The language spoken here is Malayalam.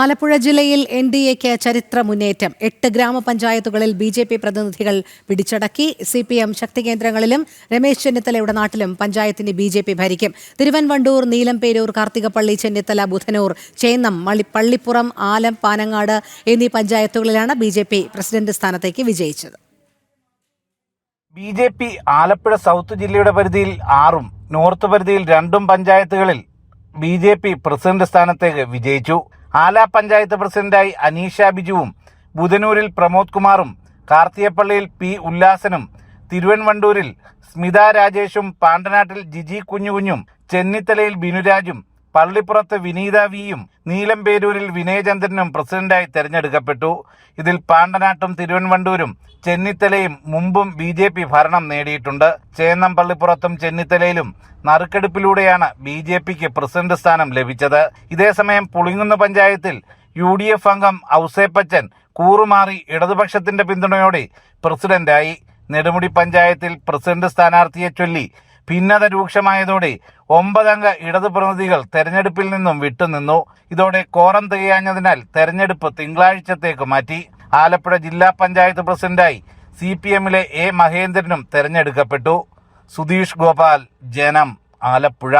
ആലപ്പുഴ ജില്ലയിൽ എൻ ഡി എക്ക് ചരിത്ര മുന്നേറ്റം എട്ട് ഗ്രാമപഞ്ചായത്തുകളിൽ ബി ജെ പി പ്രതിനിധികൾ പിടിച്ചടക്കി. സി പി എം ശക്തി കേന്ദ്രങ്ങളിലും രമേശ് ചെന്നിത്തലയുടെ നാട്ടിലും പഞ്ചായത്തിന് ബി ജെ പി ഭരിക്കും. തിരുവൻവണ്ടൂർ നീലംപേരൂർ കാർത്തികപ്പള്ളി ചെന്നിത്തല ബുധനൂർ ചേന്നം മളി പള്ളിപ്പുറം ആലം പാനങ്ങാട് എന്നീ പഞ്ചായത്തുകളിലാണ് ബി ജെ പി പ്രസിഡന്റ് സ്ഥാനത്തേക്ക് വിജയിച്ചത്. B J P Alappuzha south ജില്ലയുടെ പരിധിയിൽ ആറും നോർത്ത് പരിധിയിൽ രണ്ടും പഞ്ചായത്തുകളിൽ ബി ജെ പി പ്രസിഡന്റ് സ്ഥാനത്തേക്ക് വിജയിച്ചു. ആല പഞ്ചായത്ത് പ്രസിഡന്റായി അനീഷ ബിജുവും ബുധനൂരിൽ പ്രമോദ് കുമാറും കാർത്തിയപ്പള്ളിയിൽ പി ഉല്ലാസനും തിരുവൻവണ്ടൂരിൽ സ്മിത രാജേഷും പാണ്ടനാട്ടിൽ ജിജി കുഞ്ഞുകുഞ്ഞും ചെന്നിത്തലയിൽ ബിനുരാജും പള്ളിപ്പുറത്ത് വിനീത വിയും നീലംപേരൂരിൽ വിനയചന്ദ്രനും പ്രസിഡന്റായി തെരഞ്ഞെടുക്കപ്പെട്ടു. ഇതിൽ പാണ്ടനാട്ടും തിരുവൻവണ്ടൂരും ചെന്നിത്തലയും മുമ്പും ബി ജെ പി ഭരണം നേടിയിട്ടുണ്ട്. ചേന്നം പള്ളിപ്പുറത്തും ചെന്നിത്തലയിലും നറുക്കെടുപ്പിലൂടെയാണ് ബി ജെ പിക്ക് പ്രസിഡന്റ് സ്ഥാനം ലഭിച്ചത്. ഇതേസമയം പുളിങ്ങുന്ന് പഞ്ചായത്തിൽ യു ഡി എഫ് അംഗം ഔസേപ്പച്ചൻ കൂറുമാറി ഇടതുപക്ഷത്തിന്റെ പിന്തുണയോടെ പ്രസിഡന്റായി. നെടുമുടി പഞ്ചായത്തിൽ പ്രസിഡന്റ് സ്ഥാനാർത്ഥിയെ ചൊല്ലി ഭിന്നത രൂക്ഷമായതോടെ ഒമ്പതംഗ ഇടത് പ്രതിനിധികൾ തെരഞ്ഞെടുപ്പിൽ നിന്നും വിട്ടുനിന്നു. ഇതോടെ കോറം തികയാഞ്ഞതിനാൽ തെരഞ്ഞെടുപ്പ് തിങ്കളാഴ്ചത്തേക്ക് മാറ്റി. ആലപ്പുഴ ജില്ലാ പഞ്ചായത്ത് പ്രസിഡന്റായി സി പി എമ്മിലെ എ മഹേന്ദ്രനും തെരഞ്ഞെടുക്കപ്പെട്ടു. സുധീഷ് ഗോപാൽ ജനം ആലപ്പുഴ.